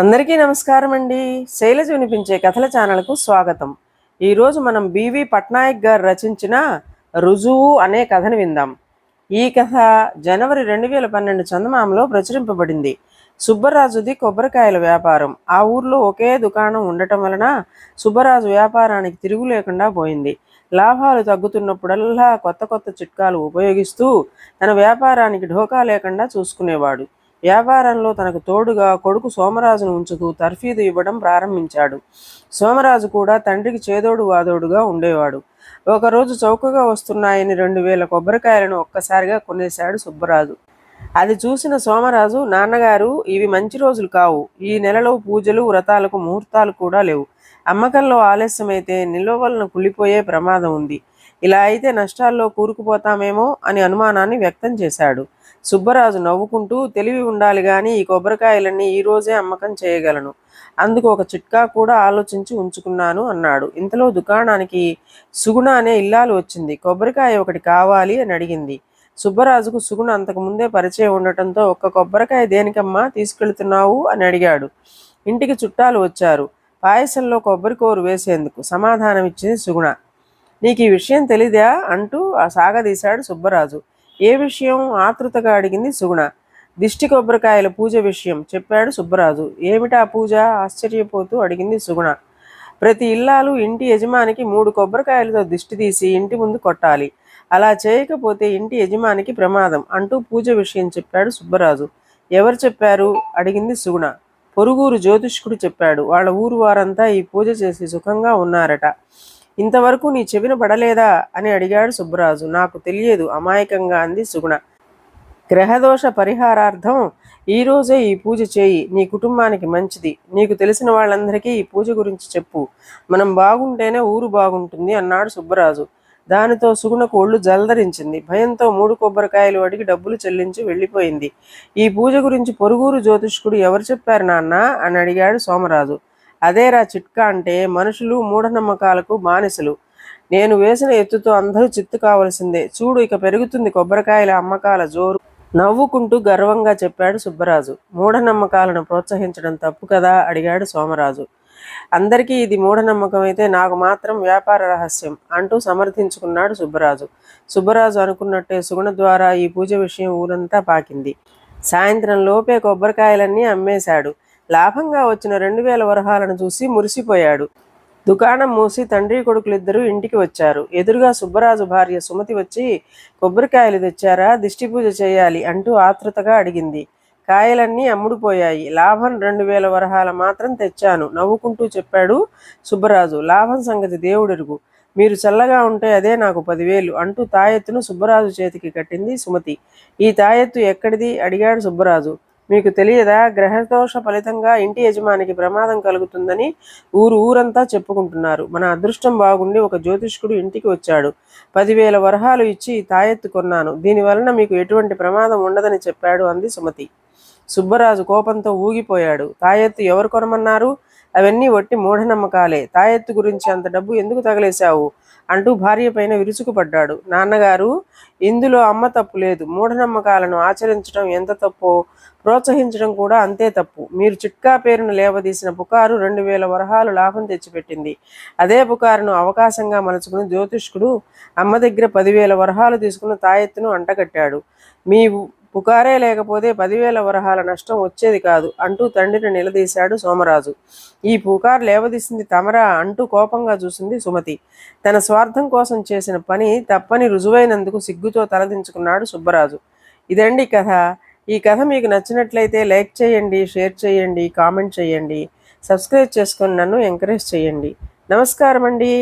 అందరికీ నమస్కారం అండి. శైలజ వినిపించే కథల ఛానల్కు స్వాగతం. ఈరోజు మనం బివి పట్నాయక్ గారు రచించిన రుజువు అనే కథను విందాం. ఈ కథ జనవరి రెండు వేల పన్నెండు చందమామలో ప్రచురింపబడింది. సుబ్బరాజుది కొబ్బరికాయల వ్యాపారం. ఆ ఊర్లో ఒకే దుకాణం ఉండటం వలన సుబ్బరాజు వ్యాపారానికి తిరుగు లేకుండా పోయింది. లాభాలు తగ్గుతున్నప్పుడల్లా కొత్త కొత్త చిట్కాలు ఉపయోగిస్తూ తన వ్యాపారానికి ఢోకా లేకుండా చూసుకునేవాడు. వ్యాపారంలో తనకు తోడుగా కొడుకు సోమరాజును ఉంచుతూ తర్ఫీదు ఇవ్వడం ప్రారంభించాడు. సోమరాజు కూడా తండ్రికి చేదోడు వాదోడుగా ఉండేవాడు. ఒకరోజు చౌకగా వస్తున్నాయని రెండు వేల కొబ్బరికాయలను ఒక్కసారిగా కొనేశాడు సుబ్బరాజు. అది చూసిన సోమరాజు నాన్నగారు ఇవి మంచి రోజులు కావు. ఈ నెలలో పూజలు వ్రతాలకు ముహూర్తాలు కూడా లేవు. అమ్మకంలో ఆలస్యమైతే నిల్వలను కుళ్ళిపోయే ప్రమాదం ఉంది. ఇలా అయితే నష్టాల్లో కూరుకుపోతామేమో అని అనుమానాన్ని వ్యక్తం చేశాడు. సుబ్బరాజు నవ్వుకుంటూ తెలివి ఉండాలి కానీ ఈ కొబ్బరికాయలన్నీ ఈ రోజే అమ్మకం చేయగలను. అందుకు ఒక చిట్కా కూడా ఆలోచించి ఉంచుకున్నాను అన్నాడు. ఇంతలో దుకాణానికి సుగుణ అనే ఇల్లాలు వచ్చింది. కొబ్బరికాయ ఒకటి కావాలి అని అడిగింది. సుబ్బరాజుకు సుగుణ అంతకు ముందే పరిచయం ఉండటంతో ఒక్క కొబ్బరికాయ దేనికమ్మా తీసుకెళ్తున్నావు అని అడిగాడు. ఇంటికి చుట్టాలు వచ్చారు. పాయసంలో కొబ్బరికూర వేసేందుకు సమాధానం ఇచ్చింది సుగుణ. నీకు ఈ విషయం తెలీదా అంటూ ఆ సాగదీశాడు సుబ్బరాజు. ఏ విషయం? ఆతృతగా అడిగింది సుగుణ. దిష్టి కొబ్బరికాయల పూజ విషయం చెప్పాడు సుబ్బరాజు. ఏమిటా పూజ? ఆశ్చర్యపోతూ అడిగింది సుగుణ. ప్రతి ఇల్లాలు ఇంటి యజమానికి మూడు కొబ్బరికాయలతో దిష్టి తీసి ఇంటి ముందు కొట్టాలి. అలా చేయకపోతే ఇంటి యజమానికి ప్రమాదం అంటూ పూజ విషయం చెప్పాడు సుబ్బరాజు. ఎవరు చెప్పారు? అడిగింది సుగుణ. పొరుగురు జ్యోతిష్కుడు చెప్పాడు. వాళ్ళ ఊరు వారంతా ఈ పూజ చేసి సుఖంగా ఉన్నారట. ఇంతవరకు నీ చెవిన పడలేదా అని అడిగాడు సుబ్బరాజు. నాకు తెలియదు అమాయకంగా అంది సుగుణ. గ్రహదోష పరిహారార్థం ఈ రోజే ఈ పూజ చేయి నీ కుటుంబానికి మంచిది. నీకు తెలిసిన వాళ్ళందరికీ ఈ పూజ గురించి చెప్పు. మనం బాగుంటేనే ఊరు బాగుంటుంది అన్నాడు సుబ్బరాజు. దానితో సుగుణకు ఒళ్ళు జలధరించింది భయంతో మూడు కొబ్బరికాయలు అడిగి డబ్బులు చెల్లించి వెళ్ళిపోయింది. ఈ పూజ గురించి పొరుగురు జ్యోతిష్కుడు ఎవరు చెప్పారు నాన్న? అని అడిగాడు సోమరాజు. అదేరా చిట్కా అంటే మనుషులు మూఢనమ్మకాలకు బానిసలు. నేను వేసిన ఎత్తుతో అందరూ చిత్తు కావలసిందే. చూడు ఇక పెరుగుతుంది కొబ్బరికాయల అమ్మకాల జోరు. నవ్వుకుంటూ గర్వంగా చెప్పాడు సుబ్బరాజు. మూఢనమ్మకాలను ప్రోత్సహించడం తప్పు కదా? అడిగాడు సోమరాజు. అందరికీ ఇది మూఢనమ్మకం అయితే నాకు మాత్రం వ్యాపార రహస్యం అంటూ సమర్థించుకున్నాడు సుబ్బరాజు. సుబ్బరాజు అనుకున్నట్టే సుగుణ ద్వారా ఈ పూజ విషయం ఊరంతా పాకింది. సాయంత్రం లోపే కొబ్బరికాయలన్నీ అమ్మేశాడు. లాభంగా వచ్చిన రెండు వేల వరహాలను చూసి మురిసిపోయాడు. దుకాణం మూసి తండ్రి కొడుకులిద్దరూ ఇంటికి వచ్చారు. ఎదురుగా సుబ్బరాజు భార్య సుమతి వచ్చి కొబ్బరికాయలు తెచ్చారా? దిష్టి పూజ చేయాలి అంటూ ఆతృతగా అడిగింది. కాయలన్నీ అమ్ముడుపోయాయి. లాభం రెండు వేల వరహాల మాత్రం తెచ్చాను నవ్వుకుంటూ చెప్పాడు సుబ్బరాజు. లాభం సంగతి దేవుడెరుగు. మీరు చల్లగా ఉంటే అదే నాకు పదివేలు అంటూ తాయెత్తును సుబ్బరాజు చేతికి కట్టింది సుమతి. ఈ తాయెత్తు ఎక్కడిది? అడిగాడు సుబ్బరాజు. మీకు తెలియదా? గ్రహదోష ఫలితంగా ఇంటి యజమానికి ప్రమాదం కలుగుతుందని ఊరు ఊరంతా చెప్పుకుంటున్నారు. మన అదృష్టం బాగుండి ఒక జ్యోతిష్కుడు ఇంటికి వచ్చాడు. పదివేల వరహాలు ఇచ్చి తాయెత్తు కొన్నాను. దీనివలన మీకు ఎటువంటి ప్రమాదం ఉండదని చెప్పాడు అంది సుమతి. సుబ్బరాజు కోపంతో ఊగిపోయాడు. తాయెత్తు ఎవరు కొనమన్నారు? అవన్నీ వట్టి మూఢనమ్మకాలే. తాయెత్తు గురించి అంత డబ్బు ఎందుకు తగలేశావు? అంటూ భార్య పైన విరుచుకుపడ్డాడు. నాన్నగారు ఇందులో అమ్మ తప్పు లేదు. మూఢనమ్మకాలను ఆచరించడం ఎంత తప్పో ప్రోత్సహించడం కూడా అంతే తప్పు. మీరు చిట్కా పేరును లేవదీసిన పుకారు రెండు వేల వరహాలు లాభం తెచ్చిపెట్టింది. అదే పుకారును అవకాశంగా మలుచుకుని జ్యోతిష్కుడు అమ్మ దగ్గర పదివేల వరహాలు తీసుకుని తాయెత్తును అంటగట్టాడు. మీ పుకారే లేకపోతే పదివేల వరహాల నష్టం వచ్చేది కాదు అంటూ తండ్రిని నిలదీశాడు సోమరాజు. ఈ పుకారు లేవదీసింది తమరా అంటూ కోపంగా చూసింది సుమతి. తన స్వార్థం కోసం చేసిన పని తప్పని రుజువైనందుకు సిగ్గుతో తలదించుకున్నాడు సుబ్బరాజు. ఇదండి కథ. ఈ కథ మీకు నచ్చినట్లయితే లైక్ చేయండి షేర్ చేయండి కామెంట్ చేయండి. సబ్స్క్రైబ్ చేసుకొని నన్ను ఎంకరేజ్ చేయండి. నమస్కారం అండి